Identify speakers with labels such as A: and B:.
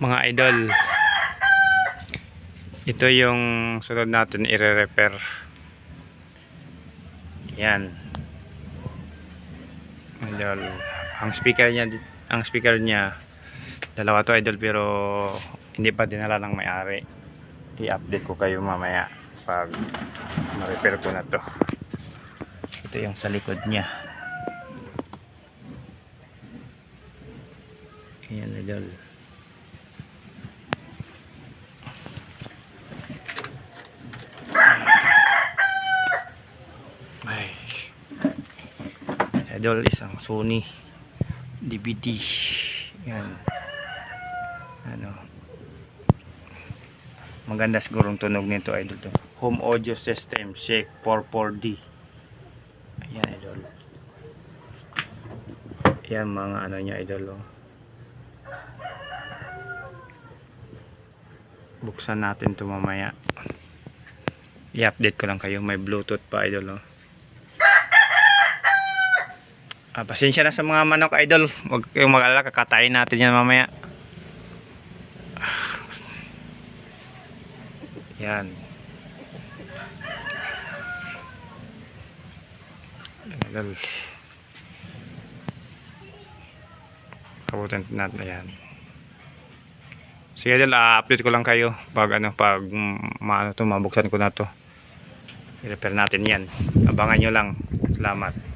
A: mga idol. Ito yung sunod natin i-repair. Yan. Idol. Ang speaker niya ang speaker niya dalawa to idol pero hindi pa dinala ng may-ari. I-update ko kayo mamaya pag ma-repair ko na to. Ito yung sa likod niya. Ayan idol. Idol isang Sony DVD. Yan. Ano. Maganda sigurong tunog nito idol to. Home audio system Shake 44D. Ayan idol. Yan mga ano niya idol oh. buksan natin to mamaya i-update ko lang kayo may bluetooth pa idol oh. Ah, pasensya na sa mga manok idol huwag kayong mag-alala kakatayin natin yan mamaya Ah. yan idol kabutan natin yan Sige idol, update ko lang kayo pag ano pag maano to mabuksan ko na to. I-repair natin 'yan. Abangan nyo lang. Salamat.